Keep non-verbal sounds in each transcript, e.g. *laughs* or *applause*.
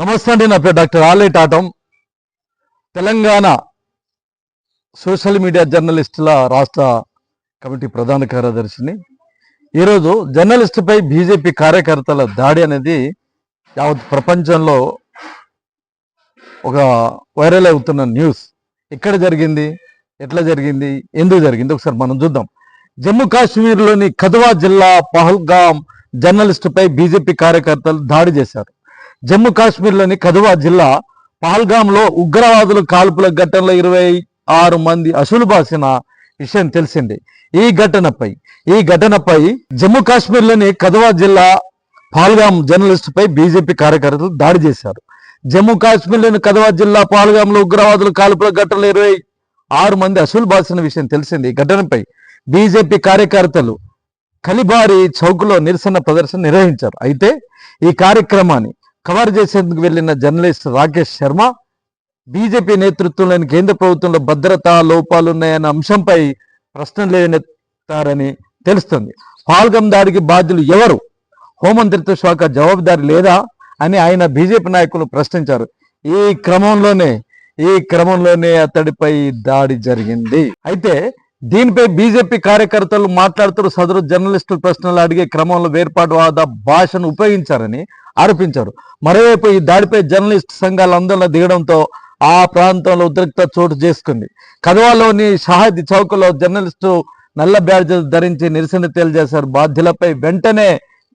నమస్తే అండి నా పేరు డాక్టర్ ఆలే టాటం. తెలంగాణ సోషల్ మీడియా జర్నలిస్టుల రాష్ట్ర కమిటీ ప్రధాన కార్యదర్శిని. ఈరోజు జర్నలిస్టుపై బీజేపీ కార్యకర్తల దాడి అనేది యావత్ ప్రపంచంలో ఒక వైరల్ అవుతున్న న్యూస్. ఎక్కడ జరిగింది? ఎట్లా జరిగింది? ఎందుకు జరిగింది? ఒకసారి మనం చూద్దాం. జమ్మూ కాశ్మీర్లోని కథువా జిల్లా పహల్గాం జర్నలిస్టుపై బీజేపీ కార్యకర్తలు దాడి చేశారు. జమ్మూ కాశ్మీర్లోని కథువా జిల్లా పహల్గాంలో ఉగ్రవాదులు కాల్పుల ఘటనలో ఇరవై ఆరు మంది అసులు బాసిన విషయం తెలిసింది. ఈ ఘటనపై ఈ ఘటనపై జమ్మూ కాశ్మీర్లోని కథువా జిల్లా పాల్గాం జర్నలిస్టుపై బీజేపీ కార్యకర్తలు దాడి చేశారు. జమ్మూ కాశ్మీర్లోని కథువా జిల్లా పాల్గాంలో ఉగ్రవాదులు కాల్పుల ఘటనలో ఇరవై ఆరు మంది అసులు బాసిన విషయం తెలిసింది. ఈ ఘటనపై బీజేపీ కార్యకర్తలు కలిబారి చౌక్లో నిరసన ప్రదర్శన నిర్వహించారు. అయితే ఈ కార్యక్రమాన్ని కవర్ చేసేందుకు వెళ్ళిన జర్నలిస్ట్ రాకేష్ శర్మ బీజేపీ నేతృత్వంలోని కేంద్ర ప్రభుత్వంలో భద్రతా లోపాలున్నాయన్న అంశంపై ప్రశ్నలు లేనెత్తారని తెలుస్తుంది. పాల్గం దాడికి బాధ్యులు ఎవరు? హోంమంత్రిత్వ శాఖ జవాబుదారి లేదా? అని ఆయన బీజేపీ నాయకులు ప్రశ్నించారు. ఈ క్రమంలోనే ఈ క్రమంలోనే అతడిపై దాడి జరిగింది. అయితే దీనిపై బీజేపీ కార్యకర్తలు మాట్లాడుతూ సదరు జర్నలిస్టుల ప్రశ్నలు అడిగే క్రమంలో వేర్పాటువాద భాషను ఉపయోగించారని ఆరోపించారు. మరోవైపు ఈ దాడిపై జర్నలిస్ట్ సంఘాలు ఆందోళన దిగడంతో ఆ ప్రాంతంలో ఉద్రిక్త చోటు చేసుకుంది. కదవాలోని షాహిద్ చౌక్లో జర్నలిస్టు నల్ల బ్యాడ్జీలు ధరించి నిరసన తెలియజేశారు. బాధ్యులపై వెంటనే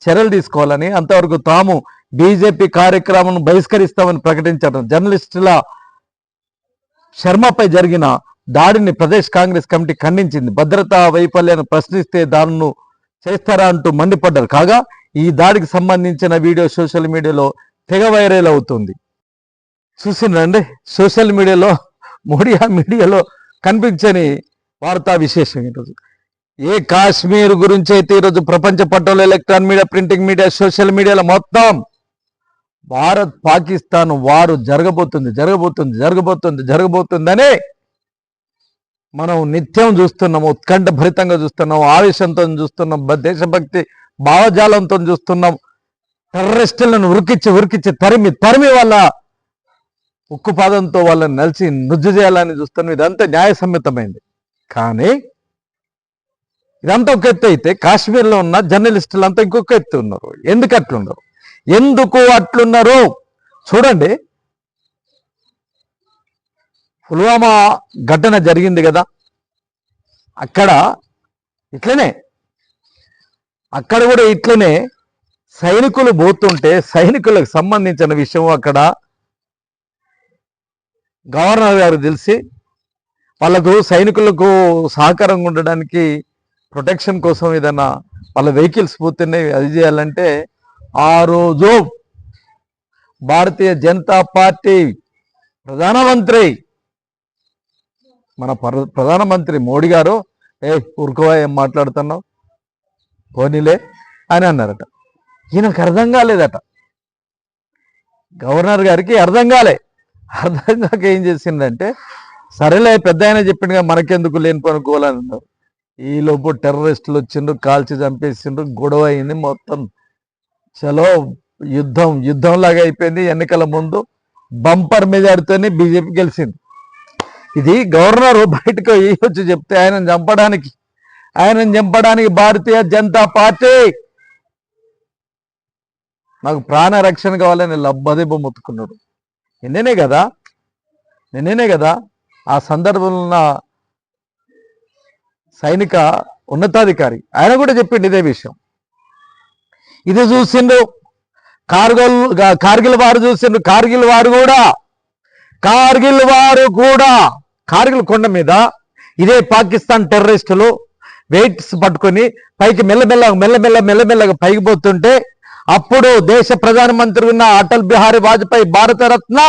చర్యలు తీసుకోవాలని అంతవరకు తాము బీజేపీ కార్యక్రమం బహిష్కరిస్తామని ప్రకటించారు. జర్నలిస్టుల శర్మపై జరిగిన దాడిని ప్రదేశ్ కాంగ్రెస్ కమిటీ ఖండించింది. భద్రతా వైఫల్యాన్ని ప్రశ్నిస్తే దానిను చేస్తారా అంటూ మండిపడ్డారు. కాగా ఈ దాడికి సంబంధించిన వీడియో సోషల్ మీడియాలో తెగ వైరల్ అవుతుంది. చూసిండ్రండి సోషల్ మీడియాలో మోడియా మీడియాలో కనిపించని వార్తా విశేషం ఈరోజు. ఏ కాశ్మీర్ గురించి అయితే ఈరోజు ప్రపంచ పట్టణంలో electron media printing media social మీడియాలో మొత్తం భారత్ పాకిస్తాన్ వారు జరగబోతుంది జరగబోతుంది జరగబోతుంది జరగబోతుందని మనం నిత్యం చూస్తున్నాం ఉత్కంఠ భరితంగా చూస్తున్నాం ఆవేశంతో చూస్తున్నాం దేశభక్తి భావజాలంతో చూస్తున్నాం టెర్రరిస్టులను ఉరికిచ్చి ఉరికిచ్చి తరిమి తరిమి వాళ్ళ ఉక్కుపాదంతో వాళ్ళని నలిచి నుజ్జు చేయాలని చూస్తున్నాం ఇదంతా న్యాయసమ్మతమైంది. కానీ ఇదంతా ఒక ఎత్తు అయితే కాశ్మీర్లో ఉన్న జర్నలిస్టులు అంతా ఇంకొక ఎత్తు ఉన్నారు. ఎందుకు అట్లున్నారు? ఎందుకు అట్లున్నారు? చూడండి. పుల్వామా ఘటన జరిగింది కదా. అక్కడ ఇట్లనే అక్కడ కూడా ఇట్లనే సైనికులు పోతుంటే సైనికులకు సంబంధించిన విషయం అక్కడ గవర్నర్ గారు తెలిసి వాళ్ళకు సైనికులకు సహకారంగా ఉండడానికి ప్రొటెక్షన్ కోసం ఏదైనా వాళ్ళ వెహికల్స్ పోతున్నాయి అది చేయాలంటే ఆ రోజు భారతీయ జనతా పార్టీ ప్రధానమంత్రి మన ప్రధానమంత్రి మోడీ గారు ఏ ఊరుకోవా ఏం మాట్లాడుతున్నావు? పోనీలే అని అన్నారట. ఈయనకు అర్థం కాలేదట. గవర్నర్ గారికి అర్థం కాలే. అర్థం కాక ఏం చేసిందంటే సరేలే పెద్ద ఆయన చెప్పిండుగా మనకెందుకు లేనిపోని గోలని అన్నారు. ఈ లోపు టెర్రరిస్టులు వచ్చిండ్రు కాల్చి చంపేసిండ్రు గొడవ అయింది మొత్తం. చలో యుద్ధం యుద్ధం లాగా అయిపోయింది. ఎన్నికల ముందు బంపర్ మెజారిటీతోనే బీజేపీ గెలిచింది. ఇది గవర్నర్ బయటకు వేయొచ్చు వచ్చి చెప్తే ఆయనను చంపడానికి ఆయనను చంపడానికి భారతీయ జనతా పార్టీ నాకు ప్రాణ రక్షణ కావాలని లబ్బదిబ్బ మొత్తుకున్నాడు. నిన్ననే కదా? నిన్ననే కదా? ఆ సందర్భంలో ఉన్న సైనిక ఉన్నతాధికారి ఆయన కూడా చెప్పిండు ఇదే విషయం. ఇది చూసిండు కార్గిల్ కార్గిల్ వారు చూసిండు కార్గిల్ వారు కూడా కార్గిల్ వారు కూడా కార్గిల్ కొండ మీద ఇదే పాకిస్తాన్ టెర్రరిస్టులు వెయిట్స్ పట్టుకొని పైకి మెల్లమెల్ల మెల్లమెల్ల మెల్లమెల్లగా పైకి పోతుంటే అప్పుడు దేశ ప్రధానమంత్రి ఉన్న అటల్ బిహారీ వాజ్పేయి భారత రత్న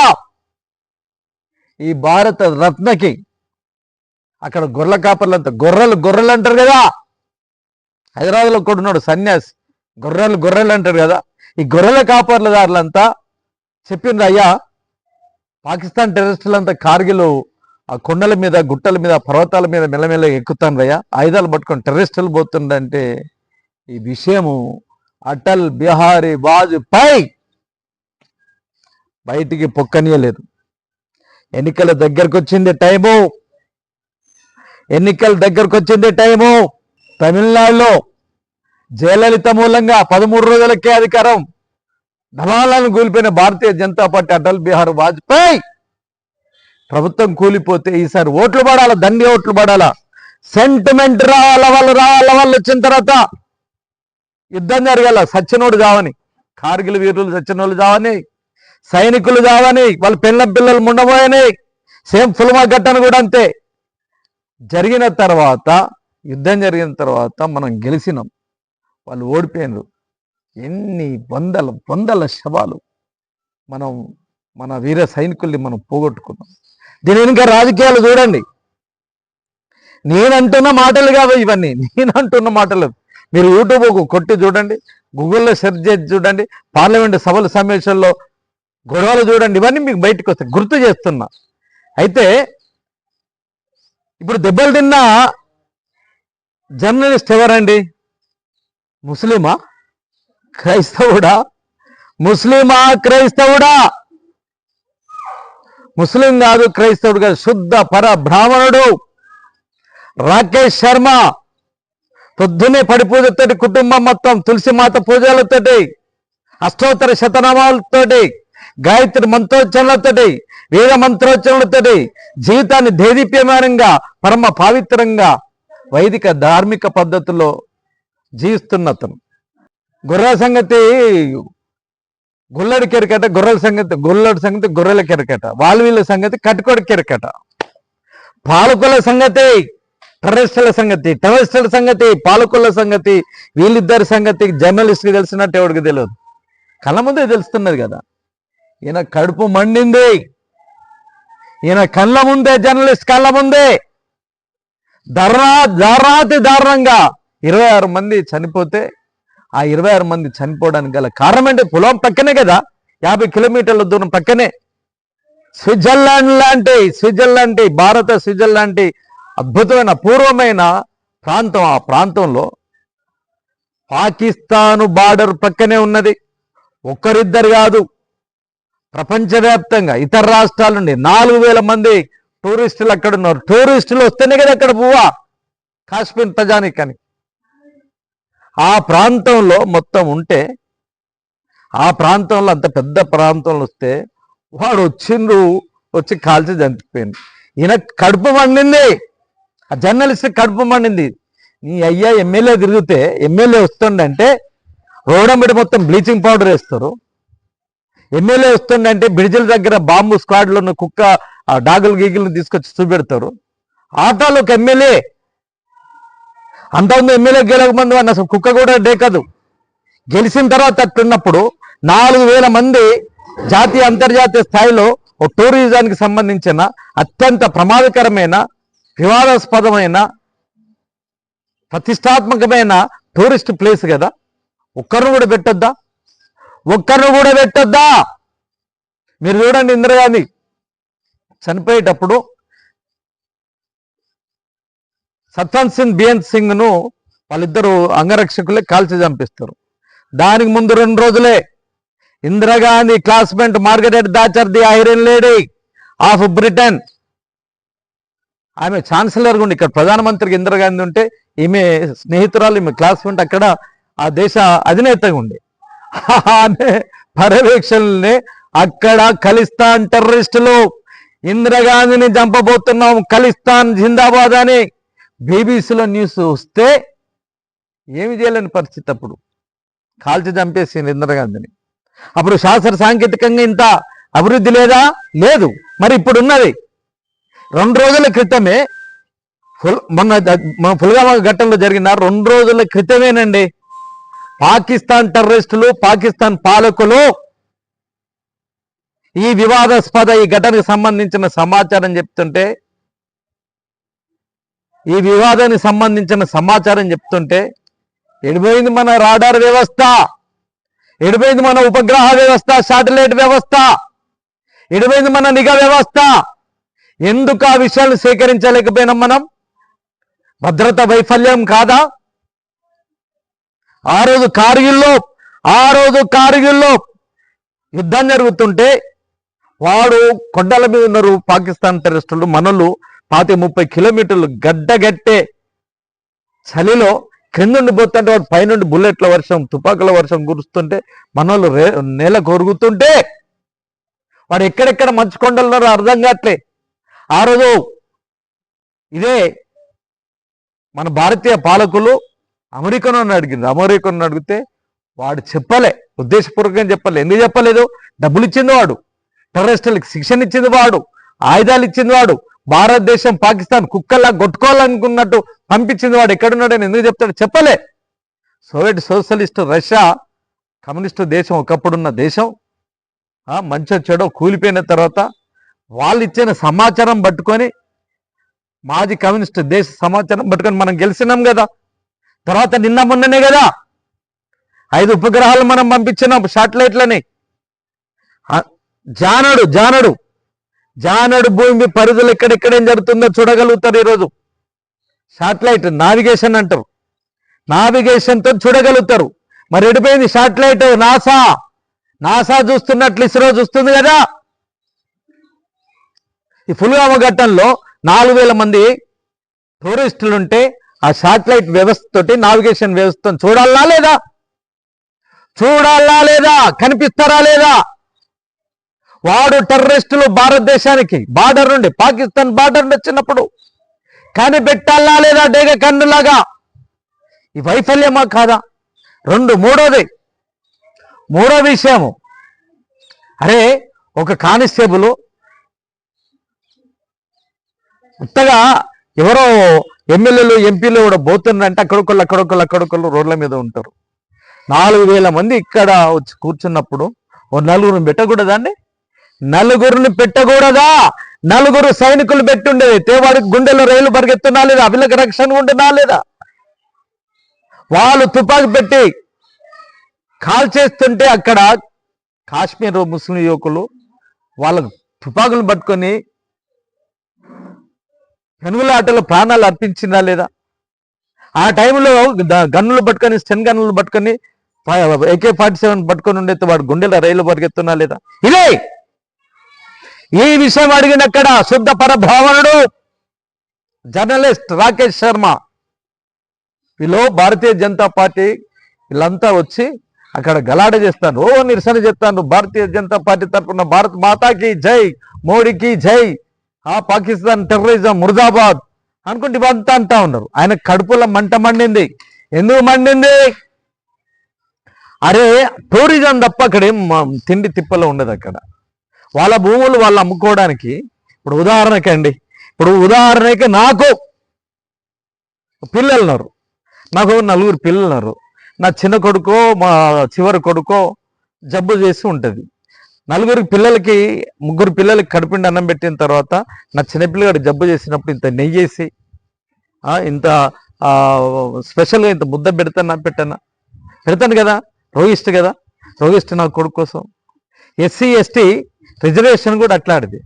ఈ భారత రత్నకి అక్కడ గొర్రెల కాపర్లంతా గొర్రెలు గొర్రెలు అంటారు కదా. హైదరాబాద్లో కూడా ఉన్నాడు సన్యాసి. గొర్రెలు గొర్రెలు అంటారు కదా. ఈ గొర్రెల కాపర్లదారులంతా చెప్పిండ్రు అయ్యా పాకిస్తాన్ టెర్రరిస్టులంతా కార్గిల్ ఆ కొండల మీద గుట్టల మీద పర్వతాల మీద మెల్లమెల్ల ఎక్కుతాండ్రయ్యా. ఆయుధాలు పట్టుకొని టెర్రరిస్టులు పోతుండంటే ఈ విషయము అటల్ బిహారీ వాజ్పేయి బయటికి పొక్కనీయలేదు. ఎన్నికల దగ్గరకు వచ్చింది టైము. ఎన్నికల దగ్గరకు వచ్చింది టైము. తమిళనాడులో జయలలిత మూలంగా పదమూడు రోజులకే అధికారం. ధనాలను కూలిపోయిన భారతీయ జనతా పార్టీ అటల్ బిహార్ వాజ్పేయి ప్రభుత్వం కూలిపోతే ఈసారి ఓట్లు పడాలా? దండి ఓట్లు పడాలా? సెంటిమెంట్ రావాల వాళ్ళు? రావాల వాళ్ళు వచ్చిన తర్వాత? యుద్ధం జరగాల. సచ్చినోడు కావని. కార్గిల్ వీరులు సచ్చినోళ్ళు కావని. సైనికులు కావని. వాళ్ళ పిల్ల పిల్లలు ముండబోయని. సేమ్ ఫుల్మా ఘట్టను కూడా అంతే. జరిగిన తర్వాత యుద్ధం జరిగిన తర్వాత మనం గెలిచినాం. వాళ్ళు ఓడిపోయినారు. ఎన్ని వందల వందల శవాలు మనం మన వీర సైనికుల్ని మనం పోగొట్టుకున్నాం. దీని వెనుక రాజకీయాలు చూడండి. నేనంటున్న మాటలు కావు ఇవన్నీ. నేనంటున్న మాటలు. మీరు యూట్యూబ్ కొట్టి చూడండి. గూగుల్లో సెర్చ్ చేసి చూడండి. పార్లమెంట్ సభల సమావేశంలో గొడవలు చూడండి. ఇవన్నీ మీకు బయటకు వస్తాయి. గుర్తు చేస్తున్నా. అయితే ఇప్పుడు దెబ్బలు తిన్న జర్నలిస్ట్ ఎవరండి? ముస్లిమా? క్రైస్తవుడా? ముస్లిమా? క్రైస్తవుడా? ముస్లిం కాదు క్రైస్తవుడు కాదు శుద్ధ పర బ్రాహ్మణుడు. రాకేష్ శర్మ పొద్దునే పడి పూజతోటి కుటుంబం మొత్తం తులసి మాత పూజలతోటి అష్టోత్తర శతనామాలతోటి గాయత్రి మంత్రోచ్చరణలతోటి వేద మంత్రోచ్చరణలతోటి జీవితాన్ని దేదీప్యమానంగా పరమ పావిత్రంగా వైదిక ధార్మిక పద్ధతిలో జీవిస్తున్న అతను సంగతి గుల్లడి కెరకట గొర్రెల సంగతి గుల్లడి సంగతి గొర్రెల కెరకట వాళ్ళ వీళ్ళ సంగతి కట్టుకోడి కెరకట. పాలకుల సంగతి టెర్రరిస్టుల సంగతి టెర్రరిస్టుల సంగతి పాలకుల సంగతి వీళ్ళిద్దరి సంగతి జర్నలిస్ట్కి తెలిసినట్టు ఎవరికి తెలియదు. కళ్ళ ముందే తెలుస్తున్నది కదా. ఈయన కడుపు మండింది. ఈయన కళ్ళ ముందే జర్నలిస్ట్ కళ్ళ ముందే. దర్రా దారాతి దారుణంగా ఇరవై ఆరు మంది చనిపోతే ఆ ఇరవై ఆరు మంది చనిపోవడానికి గల కారణం అంటే పొలం పక్కనే కదా. యాభై కిలోమీటర్ల దూరం పక్కనే. స్విట్జర్లాండ్ లాంటి స్విట్జర్లాండ్ భారత స్విట్జర్లాండ్ అద్భుతమైన పూర్వమైన ప్రాంతం. ఆ ప్రాంతంలో పాకిస్తాను బార్డర్ పక్కనే ఉన్నది. ఒక్కరిద్దరు కాదు. ప్రపంచవ్యాప్తంగా ఇతర రాష్ట్రాల నుండి నాలుగు వేల మంది టూరిస్టులు అక్కడ ఉన్నారు. టూరిస్టులు వస్తేనే కదా అక్కడ పువ్వా. కాశ్మీర్ ప్రజానికని ఆ ప్రాంతంలో మొత్తం ఉంటే ఆ ప్రాంతంలో అంత పెద్ద ప్రాంతంలో వస్తే వాడు వచ్చిండ్రు వచ్చి కాల్చి చనిపోయింది ఈయన కడుపు మండింది. ఆ జర్నలిస్ట్ కడుపు మండింది. నీ అయ్యా ఎమ్మెల్యే తిరిగితే ఎమ్మెల్యే వస్తుండంటే రోడంబడి మొత్తం బ్లీచింగ్ పౌడర్ వేస్తారు. ఎమ్మెల్యే వస్తుండంటే బ్రిడ్జిల దగ్గర బాంబు స్క్వాడ్లో ఉన్న కుక్క ఆ డాగులు గీగులను తీసుకొచ్చి చూపెడతారు. ఆటోలో ఒక ఎమ్మెల్యే అంతకుముందు ఎమ్మెల్యే గెలవకముందు అన్న కుక్క కూడా డేకదు గెలిచిన తర్వాత అట్లున్నప్పుడు నాలుగు వేల మంది జాతీయ అంతర్జాతీయ స్థాయిలో ఓ టూరిజానికి సంబంధించిన అత్యంత ప్రమాదకరమైన వివాదాస్పదమైన ప్రతిష్టాత్మకమైన టూరిస్ట్ ప్లేస్ కదా. ఒక్కరిని కూడా పెట్టొద్దా? ఒక్కరిని కూడా పెట్టొద్దా? మీరు చూడండి ఇందిరాగాంధీ చనిపోయేటప్పుడు సత్వంత్ సింగ్ బిఎన్ సింగ్ను వాళ్ళిద్దరు అంగరక్షకులే కాల్చి చంపిస్తారు. దానికి ముందు రెండు రోజులే Indira Gandhi classmate Margaret Thatcher the iron lady of Britain. ఆమె ఛాన్సలర్ ఉండి ఇక్కడ ప్రధానమంత్రికి ఇందిరాగాంధీ ఉంటే ఈమె స్నేహితురాలు ఈమె క్లాస్మేట్ అక్కడ ఆ దేశ అధినేతగా ఉండే *laughs* ఆమె పర్యవేక్షణని అక్కడ ఖలిస్తాన్ టెర్రరిస్టులు. ఇందిరాగాంధీని చంపబోతున్నాం ఖలిస్తాన్ జిందాబాద్ అని. బీబీసీలో న్యూస్ వస్తే ఏమి చేయలేని పరిస్థితి అప్పుడు. కాల్చి చంపేసింది ఇందిరాగాంధీని అప్పుడు శాస్త్ర సాంకేతికంగా ఇంత అభివృద్ధి లేదా? లేదు. మరి ఇప్పుడు ఉన్నది రెండు రోజుల క్రితమే ఫుల్ మొన్న మన పుల్గామా ఘట్టంలో జరిగిన రెండు రోజుల క్రితమేనండి. పాకిస్తాన్ టెర్రరిస్టులు పాకిస్తాన్ పాలకులు ఈ వివాదాస్పద ఈ ఘటనకు సంబంధించిన సమాచారం చెప్తుంటే ఈ వివాదానికి సంబంధించిన సమాచారం చెప్తుంటే ఎడిపోయింది మన రాడార్ వ్యవస్థ. ఎడిపోయింది మన ఉపగ్రహ వ్యవస్థ శాటిలైట్ వ్యవస్థ. ఎడిపోయింది మన నిఘా వ్యవస్థ. ఎందుకు ఆ విషయాలు సేకరించలేకపోయినాం మనం? భద్రత వైఫల్యం కాదా? ఆ రోజు కార్గిల్లో ఆ రోజు కార్గిల్లో యుద్ధం జరుగుతుంటే వాడు కొండల మీద ఉన్నారు పాకిస్తాన్ టెరరిస్టులు మనలు పాతి ముప్పై కిలోమీటర్లు గడ్డగట్టే చలిలో క్రిందుండి పోతుంటే వాడు పైనుండి బుల్లెట్ల వర్షం తుపాకుల వర్షం కురుస్తుంటే మనోళ్ళు రే నేల కొరుగుతుంటే వాడు ఎక్కడెక్కడ మంచు అర్థం కావట్లే ఆ రోజు ఇదే మన భారతీయ పాలకులు అమెరికను అడిగింది అమెరికను అడిగితే వాడు చెప్పలే ఉద్దేశపూర్వకంగా చెప్పలే. ఎందుకు చెప్పలేదు? డబ్బులు ఇచ్చింది వాడు. టెర్రరిస్టులకు శిక్షణ ఇచ్చింది వాడు. ఆయుధాలు ఇచ్చింది వాడు. భారతదేశం పాకిస్తాన్ కుక్కల్లా కొట్టుకోవాలనుకున్నట్టు పంపించింది వాడు ఎక్కడున్నాడని ఎందుకు చెప్తాడు? చెప్పలే. సోవియట్ సోషలిస్ట్ రష్యా కమ్యూనిస్టు దేశం ఒకప్పుడున్న దేశం. మంచి మంచో చెడో కూలిపోయిన తర్వాత వాళ్ళు ఇచ్చిన సమాచారం పట్టుకొని మాజీ కమ్యూనిస్ట్ దేశ సమాచారం పట్టుకొని మనం గెలిచినాం కదా. తర్వాత నిన్న మొన్ననే కదా. ఐదు ఉపగ్రహాలు మనం పంపించినాం శాటిలైట్లని. జానడు జానడు. జానడు భూమి పరిధులు ఎక్కడెక్కడేం జరుగుతుందో చూడగలుగుతారు ఈరోజు. శాటిలైట్ నావిగేషన్ అంటారు. నావిగేషన్తో చూడగలుగుతారు. మరి ఎడిపోయింది శాటిలైట్ నాసా. నాసా చూస్తున్నట్లు ఇస్రో చూస్తుంది కదా. ఈ పుల్వామా ఘట్టంలో నాలుగు వేల మంది టూరిస్టులు ఉంటే ఆ శాటిలైట్ వ్యవస్థతోటి నావిగేషన్ వ్యవస్థను చూడాలా లేదా? చూడాలా లేదా? కనిపిస్తారా లేదా? వాడు టెర్రరిస్టులు భారతదేశానికి బార్డర్ నుండి పాకిస్తాన్ బార్డర్ నుండి వచ్చినప్పుడు కనిపెట్టాలా లేదా డేగ కన్నులాగా? ఈ వైఫల్యమా కాదా? రెండు మూడోది మూడో విషయము. అరే ఒక కానిస్టేబుల్ కొత్తగా ఎవరో ఎమ్మెల్యేలు ఎంపీలు కూడా పోతున్నారంటే అక్కడొకళ్ళు అక్కడొకళ్ళు అక్కడొకళ్ళు రోడ్ల మీద ఉంటారు. నాలుగు వేల మంది ఇక్కడ వచ్చి కూర్చున్నప్పుడు ఓ నలుగురు పెట్టకూడదండి నలుగురిని పెట్టకూడదా? నలుగురు సైనికులు పెట్టుండేది తేవాడికి గుండెలో రైలు పరిగెత్తున్నా లేదా? వీళ్ళకి రక్షణ ఉంటున్నా లేదా? వాళ్ళు తుపాకి పెట్టి కాల్ చేస్తుంటే అక్కడ కాశ్మీర్ ముస్లిం యువకులు వాళ్ళ తుపాకులు పట్టుకొని పెనుగులాటలో ప్రాణాలు అర్పించిందా లేదా? ఆ టైంలో గన్నులు పట్టుకొని స్టెన్ గన్నులు పట్టుకొని ఏకే ఫార్టీ సెవెన్ పట్టుకొని ఉండేది వాడు గుండెల రైలు పరిగెత్తున్నా లేదా? ఇదే! ఈ విషయం అడిగినక్కడ శుద్ధ పరభావనుడు జర్నలిస్ట్ రాకేష్ శర్మ. వీళ్ళు భారతీయ జనతా పార్టీ వీళ్ళంతా వచ్చి అక్కడ గలాడ చేస్తాను ఓ నిరసన చేస్తాను భారతీయ జనతా పార్టీ తరఫున భారత్ మాతాకి జై మోడీకి జై ఆ పాకిస్తాన్ టెర్రరిజం ముర్దాబాద్ అనుకుంటే ఇవంతా అంటా ఉన్నారు. ఆయన కడుపులో మంట మండింది. ఎందుకు మండింది? అరే టూరిజం తప్ప అక్కడ తిండి తిప్పలో ఉండదు అక్కడ. వాళ్ళ భూములు వాళ్ళు అమ్ముకోవడానికి ఇప్పుడు ఉదాహరణకి అండి ఇప్పుడు ఉదాహరణకి నాకు పిల్లలు ఉన్నారు నాకు నలుగురు పిల్లలు ఉన్నారు నా చిన్న కొడుకో మా చివరి కొడుకో జబ్బు చేసి ఉంటుంది. నలుగురు పిల్లలకి ముగ్గురు పిల్లలకి కడుపుండి అన్నం పెట్టిన తర్వాత నా చిన్నపిల్లగాడు జబ్బు చేసినప్పుడు ఇంత నెయ్యి వేసి ఇంత స్పెషల్గా ఇంత ముద్ద పెడతానా పెట్టానా? పెడతాను కదా రోగిస్ట్ కదా రోగిస్ట్ నా కొడుకు కోసం. ఎస్సీ ఎస్టీ రిజర్వేషన్ కూడా అట్లాంటిది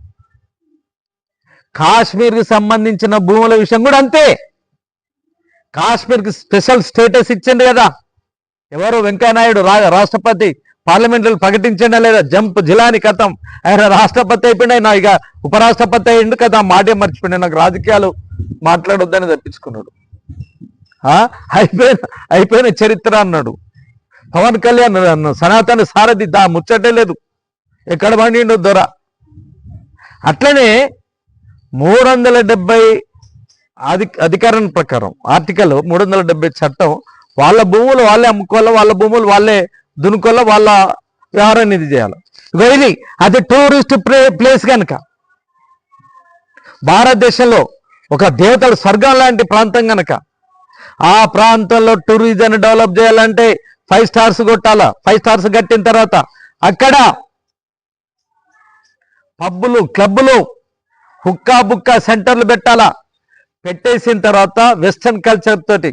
కాశ్మీర్కి సంబంధించిన భూముల విషయం కూడా అంతే. కాశ్మీర్కి స్పెషల్ స్టేటస్ ఇచ్చింది కదా. ఎవరు వెంకయ్యనాయుడు రాష్ట్రపతి పార్లమెంట్లో ప్రకటించండా లేదా? జంప్ జిలాని కథం. ఆయన రాష్ట్రపతి అయిపోయినా నా ఇక ఉపరాష్ట్రపతి అయ్యిండు కదా. మాటే మర్చిపోయినా నాకు రాజకీయాలు మాట్లాడొద్దని తప్పించుకున్నాడు. ఆ? అయిపోయిన అయిపోయిన చరిత్ర అన్నాడు. పవన్ కళ్యాణ్ సనాతన సారథి దా ముచ్చటే లేదు. ఎక్కడ పండిండు దొర? అట్లనే మూడు వందల డెబ్బై అధి అధికారం ప్రకారం ఆర్టికల్ మూడు వందల డెబ్బై చట్టం వాళ్ళ భూములు వాళ్ళే అమ్ముకోవాలి వాళ్ళ భూములు వాళ్ళే దునుకోవాలి వాళ్ళ వ్యవహారాన్ని ఇది చేయాలి? ఇగో ఇది అది టూరిస్ట్ ప్లే ప్లేస్ కనుక భారతదేశంలో ఒక దేవతల స్వర్గం లాంటి ప్రాంతం కనుక ఆ ప్రాంతంలో టూరిజం డెవలప్ చేయాలంటే ఫైవ్ స్టార్స్ కొట్టాలా? ఫైవ్ స్టార్స్ కట్టిన తర్వాత అక్కడ పబ్బులు క్లబ్బులు హుక్కా బుక్కా సెంటర్లు పెట్టాలా? పెట్టేసిన తర్వాత వెస్టర్న్ కల్చర్ తోటి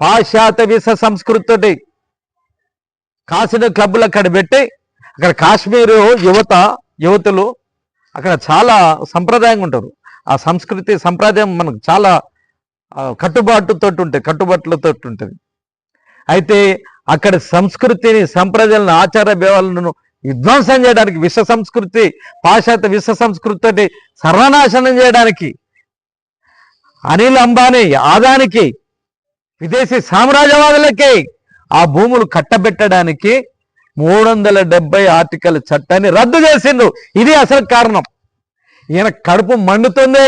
పాశ్చాత్య విష సంస్కృతితోటి కాసిన క్లబ్బులు అక్కడ పెట్టి అక్కడ కాశ్మీరు యువత యువతులు అక్కడ చాలా సంప్రదాయంగా ఉంటారు. ఆ సంస్కృతి సంప్రదాయం మనకు చాలా కట్టుబాటుతో ఉంటుంది కట్టుబాట్లతో ఉంటుంది. అయితే అక్కడ సంస్కృతిని సంప్రదాయాలను ఆచార వ్యవహారాలను విధ్వంసం చేయడానికి విశ్వ సంస్కృతి పాశ్చాత్య విశ్వ సంస్కృతి సర్వనాశనం చేయడానికి అనిల్ అంబానీ ఆదానికి విదేశీ సామ్రాజ్యవాదులకి ఆ భూములు కట్టబెట్టడానికి మూడు వందల డెబ్బై ఆర్టికల్ చట్టాన్ని రద్దు చేసిండు ఇది అసలు కారణం. ఈయన కడుపు మండుతుంది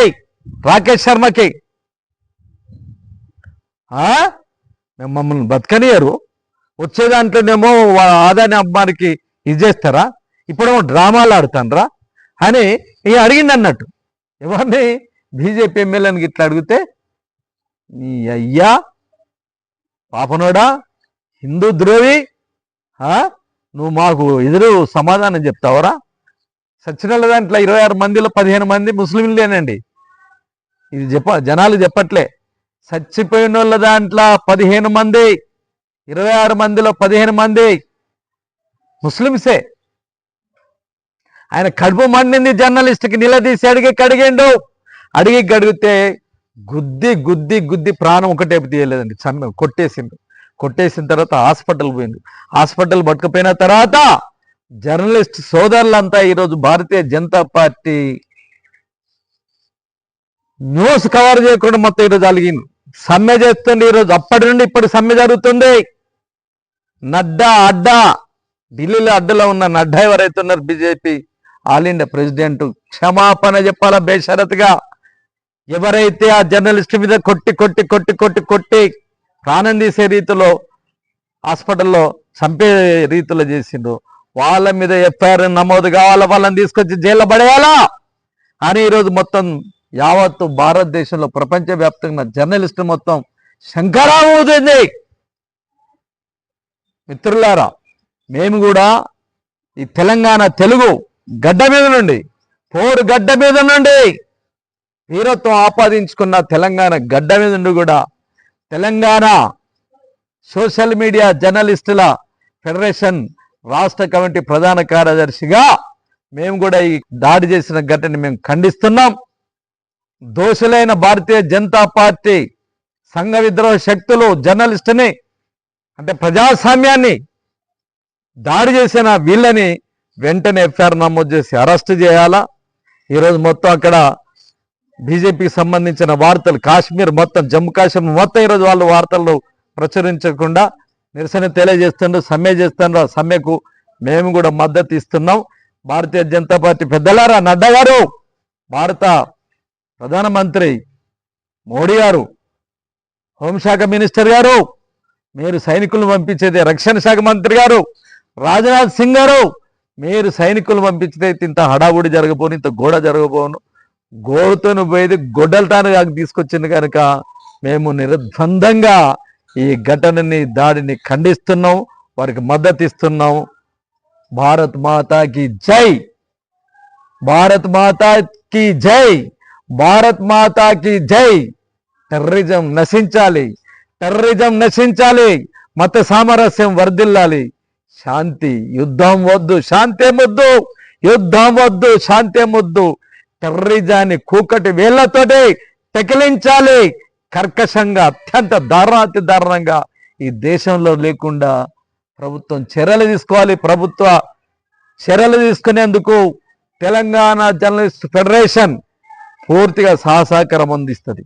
రాకేష్ శర్మకి. మేము మమ్మల్ని బతకనియరు వచ్చే దాంట్లోనేమో ఆదాని అమ్మానికి ఇది చేస్తారా? ఇప్పుడేమో డ్రామాలు ఆడుతానరా అని ఇక అడిగింది అన్నట్టు ఎవరిని? బీజేపీ ఎమ్మెల్యేని ఇట్లా అడిగితే నీ అయ్యా పాపనోడా హిందూ ద్రోవి నువ్వు మాకు ఎదురు సమాధానం చెప్తావరా? సచిన దాంట్లో ఇరవై ఆరు మందిలో పదిహేను మంది ముస్లింలేనండి. ఇది చెప్ప జనాలు చెప్పట్లే. చచ్చిపోయిన వాళ్ళ దాంట్లో పదిహేను మంది ఇరవై ఆరు మందిలో పదిహేను మంది ముస్లిమ్సే. ఆయన కడుపు మండింది జర్నలిస్ట్కి నిలదీసి అడిగి కడిగిండు. అడిగి గడిగితే గుద్ది గుద్ది గుద్ది ప్రాణం ఒకటే తీయలేదండి. చన్న కొట్టేసిండు. కొట్టేసిన తర్వాత హాస్పిటల్ పోయింది హాస్పిటల్ పట్టుకుపోయిన తర్వాత జర్నలిస్ట్ సోదరులంతా ఈరోజు Bharatiya Janata Party news cover చేయకుండా మొత్తం ఈరోజు అలిగింది సమ్మె చేస్తుంది ఈరోజు అప్పటి నుండి ఇప్పటి సమ్మె జరుగుతుంది నడ్డా అడ్డా ఢిల్లీలో అడ్డలో ఉన్న నడ్డా ఎవరైతే ఉన్నారు బీజేపీ ఆల్ ఇండియా ప్రెసిడెంట్. క్షమాపణ చెప్పాలా బేషరత్గా? ఎవరైతే ఆ జర్నలిస్ట్ మీద కొట్టి కొట్టి కొట్టి కొట్టి కొట్టి ప్రాణం తీసే రీతిలో హాస్పిటల్లో చంపే రీతిలో చేసిండ్రు వాళ్ళ మీద ఎఫ్ఐఆర్ నమోదు కావాలా? వాళ్ళని తీసుకొచ్చి జైల్లో పడేయాలా? అని ఈరోజు మొత్తం యావత్తు భారతదేశంలో ప్రపంచవ్యాప్తంగా జర్నలిస్టు మొత్తం శంకరామవుతుంది మిత్రులారా మేము కూడా ఈ తెలంగాణ తెలుగు గడ్డ మీద నుండి పోరు గడ్డ మీద నుండి వీరత్వం ఆపాదించుకున్న తెలంగాణ గడ్డ మీద నుండి కూడా తెలంగాణ సోషల్ మీడియా జర్నలిస్టుల ఫెడరేషన్ రాష్ట్ర కమిటీ ప్రధాన కార్యదర్శిగా మేము కూడా ఈ దాడి చేసిన ఘటన మేము ఖండిస్తున్నాం. దోషులైన భారతీయ జనతా పార్టీ సంఘ విద్రోహ శక్తులు జర్నలిస్టుని అంటే ప్రజాస్వామ్యాన్ని దాడి చేసిన వీళ్ళని వెంటనే ఎఫ్ఐఆర్ నమోదు చేసి అరెస్ట్ చేయాలా? ఈరోజు మొత్తం అక్కడ బీజేపీకి సంబంధించిన వార్తలు కాశ్మీర్ మొత్తం జమ్మూ కాశ్మీర్ మొత్తం ఈరోజు వాళ్ళు వార్తలు ప్రచురించకుండా నిరసన తెలియజేస్తుండ్రు సమ్మె చేస్తుండ్రు. ఆ సమ్మెకు మేము కూడా మద్దతు ఇస్తున్నాం. భారతీయ జనతా పార్టీ పెద్దలారా నడ్డా గారు భారత ప్రధానమంత్రి మోడీ గారు హోంశాఖ మినిస్టర్ గారు మీరు సైనికులను పంపించేది రక్షణ శాఖ మంత్రి గారు రాజనాథ్ సింగ్ గారు మీరు సైనికులు పంపించితే ఇంత హడావుడి జరగబోను ఇంత గోడ జరగబోను. గోడతోను పోయేది గొడ్డలతాను తీసుకొచ్చింది కనుక మేము నిర్బంధంగా ఈ ఘటనని దాడిని ఖండిస్తున్నాం వారికి మద్దతు ఇస్తున్నాం. భారత్ మాతాకి జై! భారత్ మాతాకి జై! భారత్ మాతాకి జై! టెర్రరిజం నశించాలి టెర్రరిజం నశించాలి మత సామరస్యం వర్ధిల్లాలి. శాంతి యుద్ధం వద్దు శాంతి వద్దు యుద్ధం వద్దు శాంతి వద్దు టెర్రరిజాన్ని కూకటి వేళ్ళతోటే తకిలించాలి కర్కశంగా అత్యంత దారుణాతి దారుణంగా ఈ దేశంలో లేకుండా ప్రభుత్వం చర్యలు తీసుకోవాలి. ప్రభుత్వ చర్యలు తీసుకునేందుకు తెలంగాణ జర్నలిస్ట్ ఫెడరేషన్ పూర్తిగా సహసహకారం అందిస్తుంది.